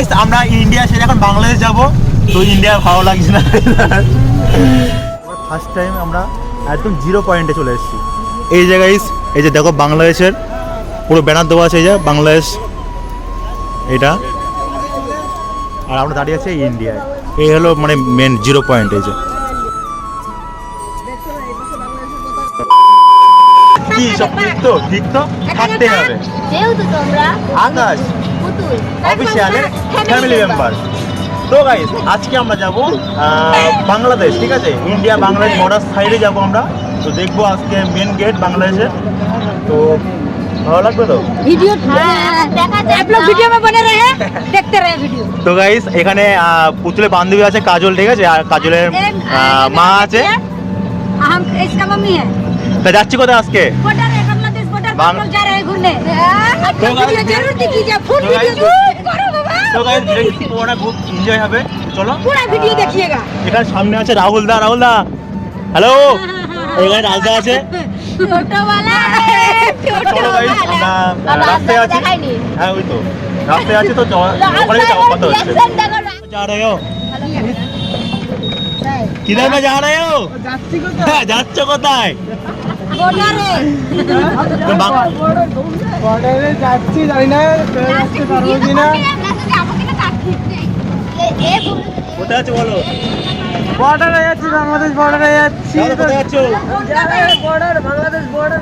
Guys আমরা India সেরে এখন বাংলাদেশ যাব। তো ইন্ডিয়া ভালো লাগছে না। ফার্স্ট টাইম আমরা একদম জিরো পয়েন্টে চলে এসেছি। এই যে গাইস এই যে দেখো বাংলাদেশের পুরো ব্যানার দেওয়া আছে এই যে বাংলাদেশ এটা। আর আমরা দাঁড়িয়ে আছি ইন্ডিয়ায় এই হলো মানে মেন জিরো পয়েন্ট এই যে। কি সব ঠিক তো? ঠিক তো? থাকতে হবে। যেহেতু তোমরা আকাশ। অফিসিয়ালের ফ্যামিলি মেম্বার তো গাইস আজকে আমরা যাব বাংলাদেশ ঠিক আছে ইন্ডিয়া বাংলাদেশ বর্ডার সাইডে যাব আমরা তো দেখব আজকে মেন গেট বাংলাদেশে তো ভালো লাগবে তো ভিডিও ভিডিও তো গাইস এখানে পুতুলে বান্ধবী আছে কাজল ঠিক আছে আর কাজলের মা আছে তা যাচ্ছি কোথায় আজকে बॉर्डर है बांग्लादेश बॉर्डर पर बांग- हम लोग जा रहे हैं घूमने तो guys, वीडियो जरूर दिखिए फुल तो वीडियो guys, जरूर करो बाबा তো গাইস পুরোটা খুব এনজয় হবে চলো पूरा वीडियो देखिएगा এখানে সামনে আছে রাহুল দা রাহুল দা হ্যালো এখানে রাজদা আছে ছোট वाला চলো গাইস আমরা আহ, রাস্তায় আছি হ্যাঁ ওই তো রাস্তায় আছি তো চ- ওখানে যাওয়া কথা হচ্ছে जा रहे हो किधर में जा रहे हो হ্যাঁ, যাচ্ছ কোথায় बॉर्डर है তো বাং- বর্ডারে। যাচ্ছি জানি না ফেরত আসতে পারব কিনা। কোথায় আছো বলো? বর্ডারে যাচ্ছি বাংলাদেশ বর্ডারে যাচ্ছি। কোথায় যাচ্ছ বর্ডার বাংলাদেশ বর্ডার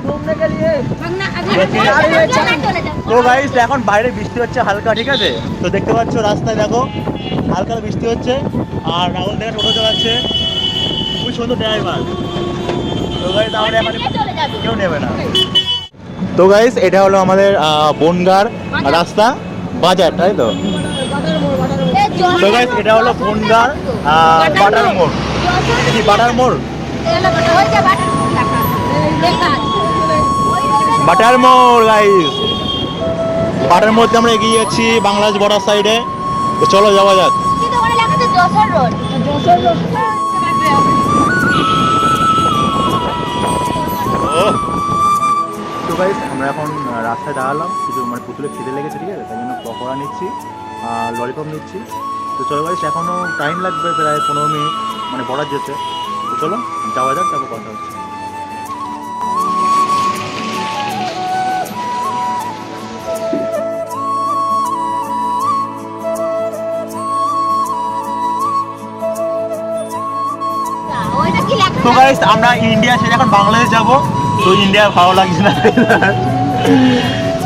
তো গাইস এখন বাইরে বৃষ্টি হচ্ছে হালকা ঠিক আছে? তো দেখতে পাচ্ছ রাস্তায় দেখো হালকা বৃষ্টি হচ্ছে। আর রাহুল দেখে টোটো চালাচ্ছে। খুব সুন্দর ড্রাইভার তো গাইস আমরা এখন কেউ নেবে না। তো গাইস এটা হলো আমাদের বনগার রাস্তা বাজার তাই তো? তো গাইস এটা হলো বনগার বাটার মোড়। কি বাটার মোড়? বাটার মোড়। গাইস বাটার মোড়তে আমরা এগিয়ে যাচ্ছি বাংলাদেশ বর্ডার সাইডে তো চলো যাওয়া যাক। তো গাইস আমরা এখন রাস্তায় দাঁড়ালাম। কিছু মানে পুতুলে খিদে লেগেছে ঠিক আছে? তাই জন্য পকোড়া নিচ্ছি আর ললিপপ নিচ্ছি। তো চলো গাইস এখনও টাইম লাগবে প্রায় পনেরো মিনিট মানে বর্ডার যেতে। তো চলো যাওয়া যাক তারপর কথা হচ্ছে। তো গাইস আমরা ইন্ডিয়া সেরে এখন বাংলাদেশ যাব। তো ইন্ডিয়া ভালো লাগছে না।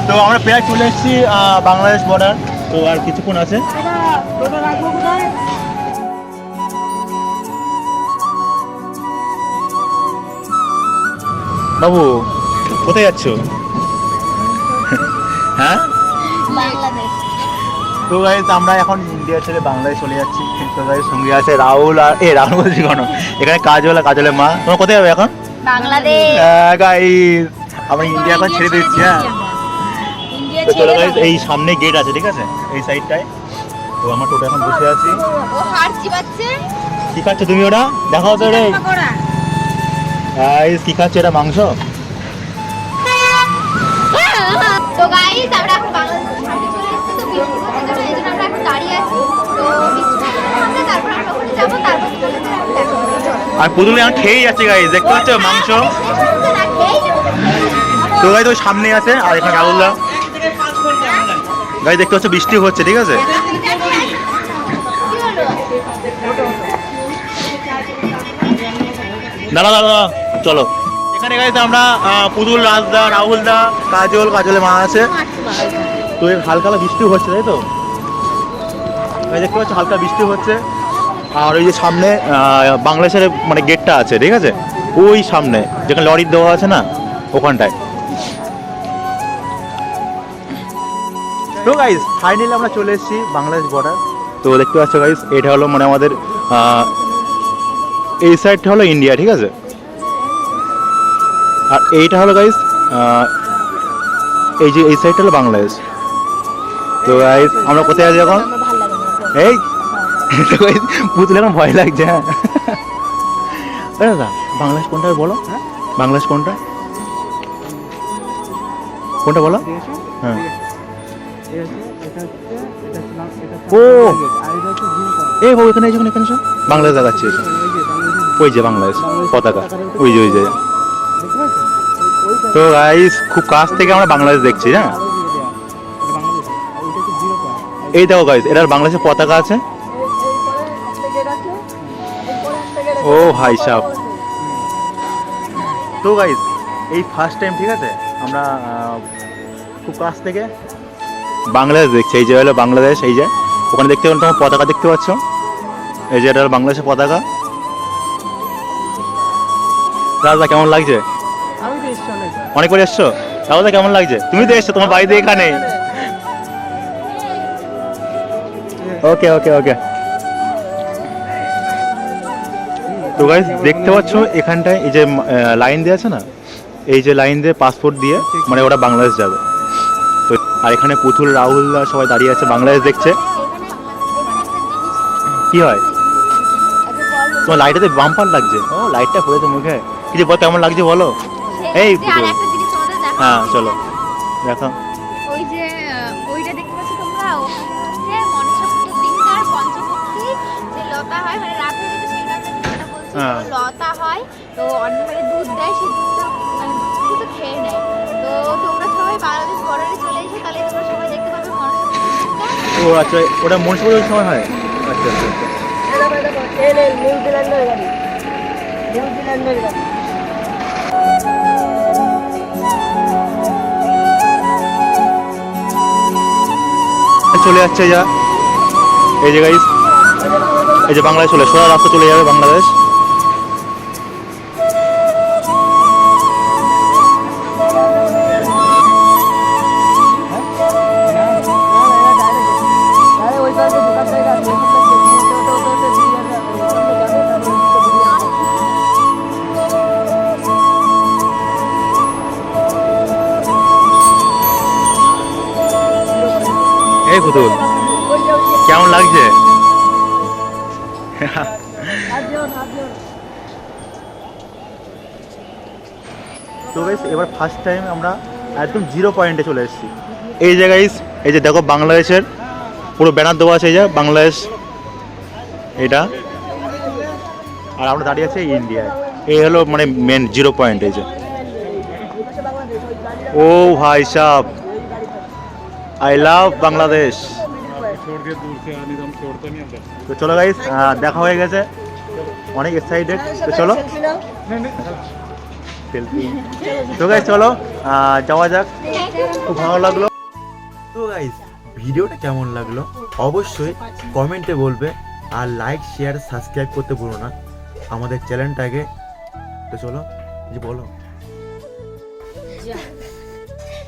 তো আমরা প্রায় চলে এসেছি বাংলাদেশ বর্ডার তো আর কিছুক্ষণ আছে। বাবু কোথায় যাচ্ছ? হ্যাঁ? তো গাইজ আমরা এখন ইন্ডিয়া ছেড়ে বাংলাদেশ চলে যাচ্ছি। তো গাইজ সঙ্গে আছে রাহুল আর এ রাহুল বলছি কেন? এখানে কাজল আর কাজলের মা। তোমার কোথায় যাবে এখন? বাংলাদেশ। আমরা ইন্ডিয়া এখন ছেড়ে দিচ্ছি হ্যাঁ। তো চলো গাইজ এই সামনে গেট আছে ঠিক আছে? এই সাইডটায় তো আমার টোটো এখন বসে আছি। ও হার চিবাচ্ছে। কি খাচ্ছ তুমি ওটা দেখাও তো রে কি খাচ্ছ এটা মাংস? তো গাইস আমরা এখন বাংলাদেশের চলে এসেছি তো আর পুতুল এখন খেয়েই যাচ্ছে গাইজ দেখতে পাচ্ছ, মাংস। তো গাইজ ওই সামনে আছে, আর এখানে রাহুলদা। গাইজ দেখতে পাচ্ছ, বৃষ্টি হচ্ছে, ঠিক আছে? দাঁড়া দাঁড়া চলো। এখানে গাইছে আমরা পুতুল, রাজদা, রাহুলদা, কাজল, কাজলের মা আছে। তো হালকা বৃষ্টি হচ্ছে, তাই তো? দেখতে পাচ্ছ, হালকা বৃষ্টি হচ্ছে। আর ওই যে সামনে বাংলাদেশের মানে গেটটা আছে ঠিক আছে? ওই সামনে যেখানে লরির দেওয়া আছে না ওখানটায়। তো গাইজ ফাইনালি আমরা চলে এসেছি বাংলাদেশ বর্ডার তো দেখতে পাচ্ছ গাইজ এটা হলো মানে আমাদের এই সাইডটা হলো ইন্ডিয়া ঠিক আছে? আর এইটা হলো গাইস এই যে এই সাইডটা হলো বাংলাদেশ। তো গাইস আমরা কোথায় আছি এখন? এই পুতুল এখন ভয় লাগছে হ্যাঁ। দাদা বাংলাদেশ কোনটা বলো? বাংলাদেশ কোনটা? কোনটা বলো? হ্যাঁ। ও! এই বাবু এখানে এসো এখানে এসো। বাংলাদেশ দেখাচ্ছে এসো। ওই যে বাংলাদেশ। পতাকা। ওই যে ওই যে। তো গাইস খুব কাছ থেকে আমরা বাংলাদেশ দেখছি হ্যাঁ। এই দেখো গাইস এটার বাংলাদেশের পতাকা আছে। ও ভাই সাহ তো গাইস এই ফার্স্ট টাইম ঠিক আছে? আমরা খুব কাছ থেকে বাংলাদেশ দেখছি। এই যে হলো বাংলাদেশ এই যে। ওখানে দেখতে পাচ্ছ তোমার পতাকা দেখতে পাচ্ছ? এই যে এটা হলো বাংলাদেশের পতাকা। রাজদা কেমন লাগছে? অনেক। করে এসছো? রাজদা কেমন লাগছে? তুমি তো এসছো তোমার বাড়িতে এখানে। ওকে ওকে ওকে তো গাইজ দেখতে পাচ্ছ এখানটায় এই যে লাইন দিয়ে আছে না? এই যে লাইন দিয়ে পাসপোর্ট দিয়ে মানে ওরা বাংলাদেশ যাবে। তো আর এখানে পুতুল রাহুলদা সবাই দাঁড়িয়ে আছে বাংলাদেশ দেখছে। কি হয়? তোমার লাইটাতে বাম্পার লাগছে। ও লাইটটা পড়েছে মুখে। কিছু বল কেমন লাগছে বলো? এই পুতুল। হ্যাঁ চলো। দেখো। ওই যে ওইটা দেখতে পাচ্ছ তোমরা? মনসাপুজোর দিনকার পঞ্চমুখী। যে লতা হয় মানে লতা হয় তো অন্য মানে দুধ দেয় সেই দুধটা মানে দুধটা খেয়ে নেয়। তো তোমরা সবাই বাংলাদেশ বর্ডারে চলে এসে তাহলে তোমরা সবাই দেখতে পাবে ও আচ্ছা ওটা মনসা পুজোর সময় হয়? আচ্ছা আচ্ছা আচ্ছা। নিউজিল্যান্ডের গাড়ি নিউজিল্যান্ডের গাড়ি চলে যাচ্ছে যা। এই যে গাইস এই যে বাংলাদেশ চলে সোজা রাস্তা চলে যাবে বাংলাদেশ। পুতুল। কেমন লাগছে। তো গাইস এবার ফার্স্ট টাইম আমরা একদম জিরো পয়েন্টে চলে এসেছি। এই যে গাইস এই যে দেখো বাংলাদেশের পুরো ব্যানার দেওয়া আছে এই যে বাংলাদেশ, এটা। আর আমরা দাঁড়িয়ে আছি ইন্ডিয়ায়। এই হলো মানে মেন জিরো পয়েন্ট এই যে। ও ভাই সাহ আই লাভ বাংলাদেশ তো চলো গাইস দেখা হয়ে গেছে। অনেক এক্সাইটেড তো চলো। তো গাইস চলো যাওয়া যাক। খুব ভালো লাগল। তো গাইস ভিডিওটা কেমন লাগল? অবশ্যই কমেন্টে বলবে আর লাইক শেয়ার সাবস্ক্রাইব করতে ভুলো না। আমাদের চ্যানেলটাকে তো চলো যে বলো।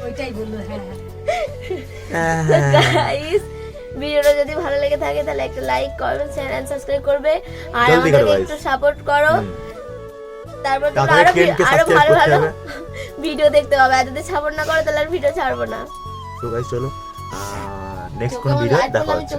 ওইটাই বলল হ্যাঁ। হ্যাঁ, গাইস ভিডিওটা যদি ভালো লেগে থাকে তাহলে একটা like comment share and subscribe করবে। আর আমাদেরকে একটু সাপোর্ট করো। তারপর তোমরা আরও আরও ভালো ভালো ভিডিও দেখতে পাবে। আর যদি সাপোর্ট না করো তাহলে আর ভিডিও ছাড়বো না। তো গাইস চলো। নেক্সট কোন ভিডিও দেখা হচ্ছে।